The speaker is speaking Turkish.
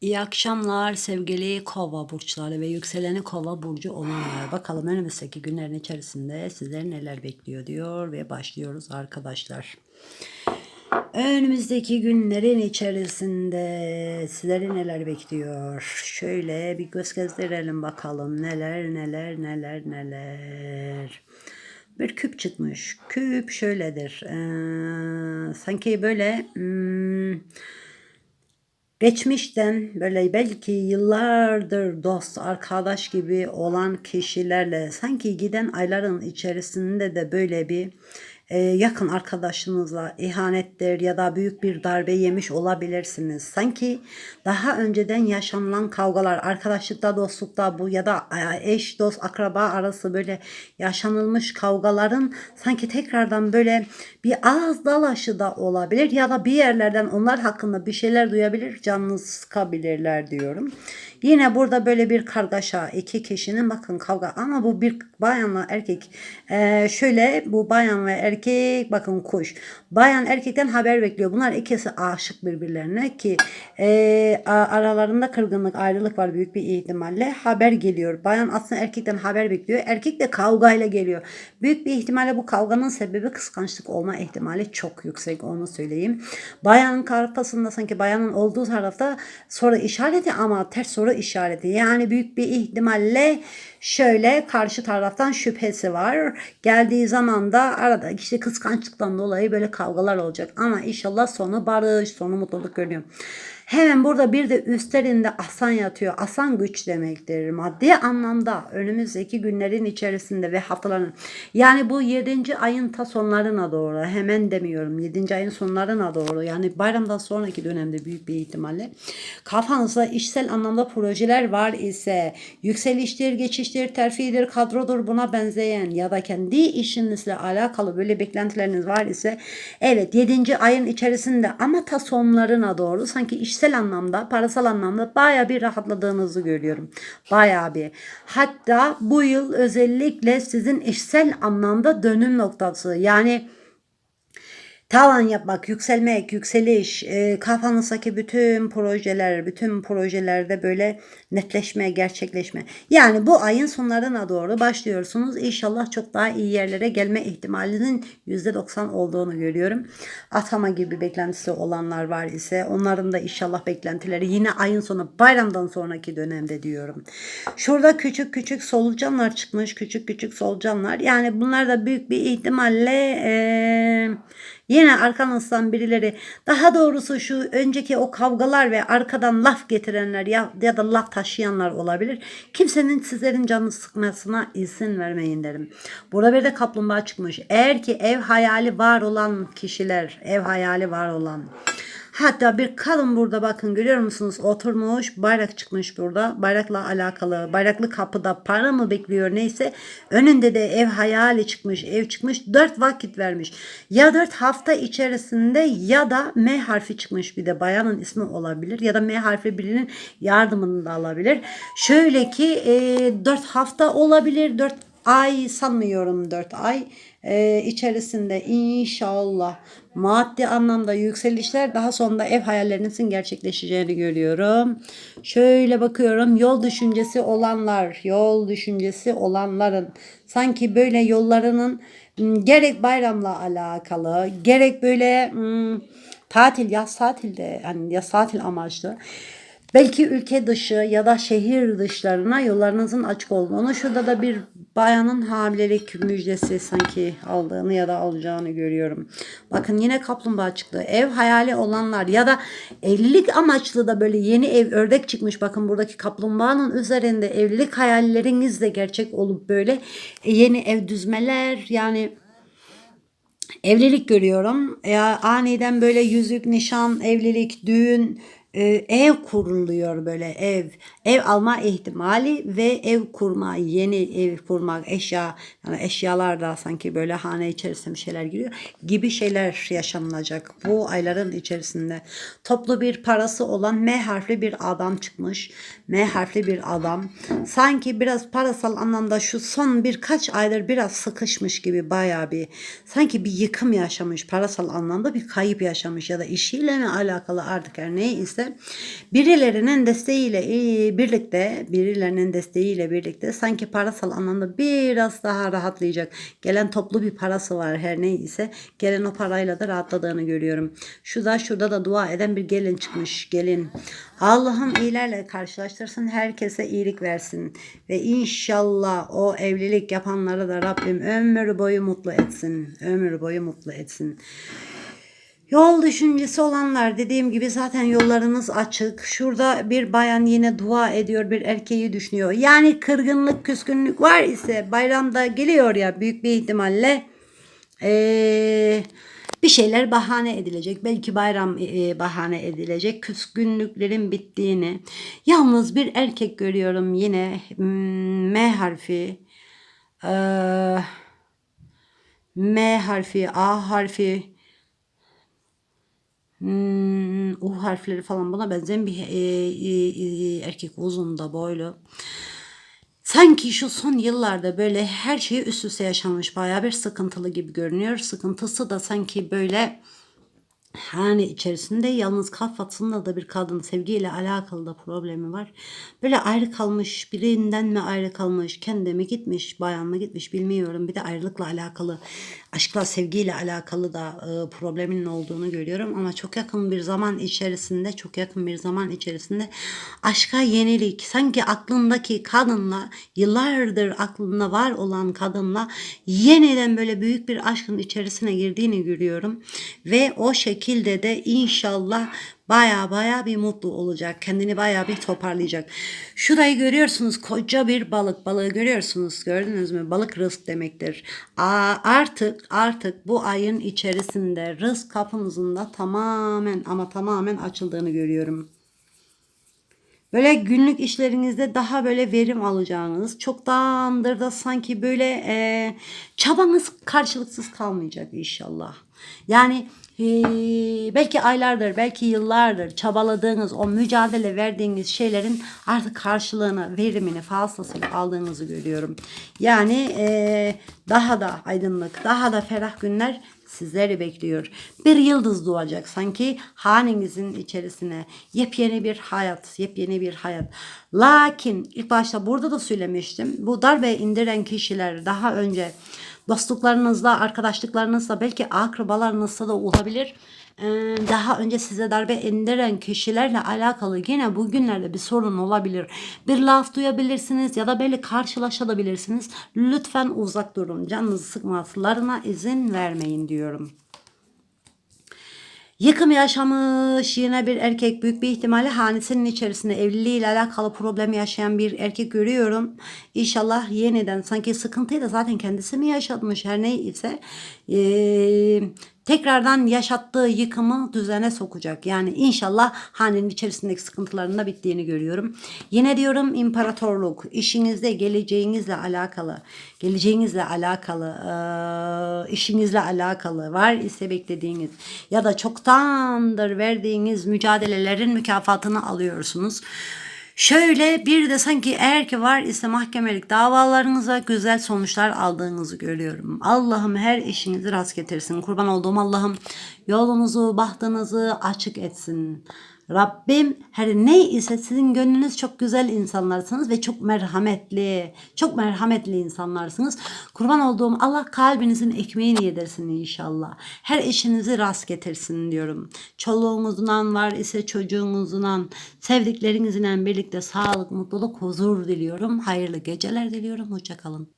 İyi akşamlar sevgili kova burçları ve yükseleni kova burcu olanlar. Bakalım önümüzdeki günlerin içerisinde sizleri neler bekliyor diyor ve başlıyoruz arkadaşlar. Önümüzdeki günlerin içerisinde sizleri neler bekliyor? Şöyle bir göz gezdirelim bakalım neler neler neler neler. Bir küp çıkmış. Küp şöyledir. Ee, sanki böyle hmm, geçmişten böyle belki yıllardır dost, arkadaş gibi olan kişilerle sanki giden ayların içerisinde de böyle bir yakın arkadaşınızla ihanettir ya da büyük bir darbe yemiş olabilirsiniz. Sanki daha önceden yaşanılan kavgalar, arkadaşlıkta, dostlukta bu ya da e, eş, dost, akraba arası böyle yaşanılmış kavgaların sanki tekrardan böyle bir ağız dalaşı da olabilir ya da bir yerlerden onlar hakkında bir şeyler duyabilir, canınız sıkabilirler diyorum. Yine burada böyle bir kargaşa iki kişinin bakın kavga ama bu bir bayanla erkek. Ee, şöyle bu bayan ve erkek bakın kuş. Bayan erkekten haber bekliyor. Bunlar ikisi aşık birbirlerine ki e, aralarında kırgınlık ayrılık var büyük bir ihtimalle. Haber geliyor. Bayan aslında erkekten haber bekliyor. Erkek de kavgayla geliyor. Büyük bir ihtimalle bu kavganın sebebi kıskançlık olma ihtimali çok yüksek onu söyleyeyim. Bayanın kafasında sanki bayanın olduğu tarafta soru işareti ama ters soru işareti. Yani büyük bir ihtimalle şöyle karşı taraftan şüphesi var. Geldiği zaman da arada işte kıskançlıktan dolayı böyle kavgalar olacak. Ama inşallah sonu barış, sonu mutluluk görünüyor. Hemen burada bir de üstlerinde asan yatıyor. Asan güç demektir. Maddi anlamda önümüzdeki günlerin içerisinde ve haftaların yani bu 7. ayın ta sonlarına doğru hemen demiyorum 7. ayın sonlarına doğru yani bayramdan sonraki dönemde büyük bir ihtimalle kafanızda işsel anlamda projeler var ise yükseliştir, geçiştir, terfidir, kadrodur buna benzeyen ya da kendi işinizle alakalı böyle beklentileriniz var ise evet 7. ayın içerisinde ama ta sonlarına doğru sanki iş işsel anlamda, parasal anlamda baya bir rahatladığınızı görüyorum. Baya bir. Hatta bu yıl özellikle sizin işsel anlamda dönüm noktası. Yani tavan yapmak, yükselmek, yükseliş, e, kafanızdaki bütün projeler, bütün projelerde böyle netleşme, gerçekleşme. Yani bu ayın sonlarına doğru başlıyorsunuz. İnşallah çok daha iyi yerlere gelme ihtimalinin %90 olduğunu görüyorum. Atama gibi beklentisi olanlar var ise onların da inşallah beklentileri yine ayın sonu bayramdan sonraki dönemde diyorum. Şurada küçük küçük solucanlar çıkmış. Küçük küçük solucanlar. Yani bunlar da büyük bir ihtimalle eee Yine arkanızdan birileri daha doğrusu şu önceki o kavgalar ve arkadan laf getirenler ya, ya da laf taşıyanlar olabilir. Kimsenin sizlerin canını sıkmasına izin vermeyin derim. Burada bir de kaplumbağa çıkmış. Eğer ki ev hayali var olan kişiler, ev hayali var olan Hatta bir kadın burada bakın görüyor musunuz oturmuş bayrak çıkmış burada. Bayrakla alakalı bayraklı kapıda para mı bekliyor neyse. Önünde de ev hayali çıkmış ev çıkmış dört vakit vermiş. Ya dört hafta içerisinde ya da M harfi çıkmış bir de bayanın ismi olabilir. Ya da M harfi birinin yardımını da alabilir. Şöyle ki e, 4 hafta olabilir 4 ay sanmıyorum 4 ay e, içerisinde inşallah maddi anlamda yükselişler daha sonra ev hayallerinizin gerçekleşeceğini görüyorum. Şöyle bakıyorum yol düşüncesi olanlar, yol düşüncesi olanların sanki böyle yollarının gerek bayramla alakalı, gerek böyle tatil, yaz tatilde yani yaz tatil amaçlı Belki ülke dışı ya da şehir dışlarına yollarınızın açık olduğunu, şurada da bir bayanın hamilelik müjdesi sanki aldığını ya da alacağını görüyorum. Bakın yine kaplumbağa çıktı. Ev hayali olanlar ya da evlilik amaçlı da böyle yeni ev ördek çıkmış. Bakın buradaki kaplumbağanın üzerinde evlilik hayalleriniz de gerçek olup böyle yeni ev düzmeler yani evlilik görüyorum. Ya aniden böyle yüzük, nişan, evlilik, düğün, ev kuruluyor böyle ev. Ev alma ihtimali ve ev kurma, yeni ev kurmak, eşya, yani eşyalar da sanki böyle hane içerisinde bir şeyler giriyor gibi şeyler yaşanılacak bu ayların içerisinde. Toplu bir parası olan M harfli bir adam çıkmış. M harfli bir adam. Sanki biraz parasal anlamda şu son birkaç aydır biraz sıkışmış gibi bayağı bir sanki bir yıkım yaşamış parasal anlamda bir kayıp yaşamış ya da işiyle mi alakalı artık her neyse ise birilerinin desteğiyle e, birlikte birilerinin desteğiyle birlikte sanki parasal anlamda biraz daha rahatlayacak. Gelen toplu bir parası var her neyse gelen o parayla da rahatladığını görüyorum. Şurada şurada da dua eden bir gelin çıkmış. Gelin. Allah'ım iyilerle karşılaştırsın. Herkese iyilik versin. Ve inşallah o evlilik yapanları da Rabbim ömür boyu mutlu etsin. Ömür boyu mutlu etsin. Yol düşüncesi olanlar dediğim gibi zaten yollarınız açık. Şurada bir bayan yine dua ediyor, bir erkeği düşünüyor. Yani kırgınlık, küskünlük var ise bayramda geliyor ya büyük bir ihtimalle. Ee, bir şeyler bahane edilecek. Belki bayram e, bahane edilecek. Küskünlüklerin bittiğini. Yalnız bir erkek görüyorum yine hmm, M harfi. Ee, M harfi, A harfi, Hmm, U harfleri falan buna benzeyen bir e, e, e, erkek uzun da boylu. Sanki şu son yıllarda böyle her şeyi üst üste yaşanmış bayağı bir sıkıntılı gibi görünüyor. Sıkıntısı da sanki böyle hani içerisinde yalnız kafasında da bir kadın sevgiyle alakalı da problemi var. Böyle ayrı kalmış birinden mi ayrı kalmış kendi mi gitmiş bayan mı gitmiş bilmiyorum. Bir de ayrılıkla alakalı aşkla sevgiyle alakalı da e, probleminin olduğunu görüyorum. Ama çok yakın bir zaman içerisinde çok yakın bir zaman içerisinde aşka yenilik sanki aklındaki kadınla yıllardır aklında var olan kadınla yeniden böyle büyük bir aşkın içerisine girdiğini görüyorum. Ve o şekilde de inşallah baya baya bir mutlu olacak. Kendini baya bir toparlayacak. Şurayı görüyorsunuz koca bir balık. Balığı görüyorsunuz. Gördünüz mü? Balık rızk demektir. Aa, artık artık bu ayın içerisinde rızk kapınızın da tamamen ama tamamen açıldığını görüyorum. Böyle günlük işlerinizde daha böyle verim alacağınız, çoktandır da sanki böyle e, çabanız karşılıksız kalmayacak inşallah. Yani belki aylardır, belki yıllardır çabaladığınız, o mücadele verdiğiniz şeylerin artık karşılığını, verimini fazlasıyla aldığınızı görüyorum. Yani e, daha da aydınlık, daha da ferah günler sizleri bekliyor. Bir yıldız doğacak sanki hanenizin içerisine. Yepyeni bir hayat, yepyeni bir hayat. Lakin ilk başta burada da söylemiştim. Bu darbe indiren kişiler daha önce dostluklarınızla, arkadaşlıklarınızla, belki akrabalarınızla da olabilir. Ee, daha önce size darbe indiren kişilerle alakalı yine bugünlerde bir sorun olabilir. Bir laf duyabilirsiniz ya da böyle karşılaşabilirsiniz. Lütfen uzak durun. Canınızı sıkmalarına izin vermeyin diyorum. Yıkım yaşamış yine bir erkek büyük bir ihtimalle hanesinin içerisinde evliliğiyle alakalı problem yaşayan bir erkek görüyorum. İnşallah yeniden sanki sıkıntıyı da zaten kendisi mi yaşatmış her neyse ee, tekrardan yaşattığı yıkımı düzene sokacak. Yani inşallah hanenin içerisindeki sıkıntıların bittiğini görüyorum. Yine diyorum imparatorluk işinizde geleceğinizle alakalı geleceğinizle alakalı işinizle alakalı var ise beklediğiniz ya da çoktandır verdiğiniz mücadelelerin mükafatını alıyorsunuz. Şöyle bir de sanki eğer ki var ise mahkemelik davalarınıza güzel sonuçlar aldığınızı görüyorum. Allah'ım her işinizi rast getirsin. Kurban olduğum Allah'ım yolunuzu, bahtınızı açık etsin. Rabbim her ne ise sizin gönlünüz çok güzel insanlarsınız ve çok merhametli, çok merhametli insanlarsınız. Kurban olduğum Allah kalbinizin ekmeğini yedirsin inşallah. Her işinizi rast getirsin diyorum. Çoluğunuzdan var ise çocuğunuzdan, sevdiklerinizle birlikte sağlık, mutluluk, huzur diliyorum. Hayırlı geceler diliyorum. Hoşçakalın.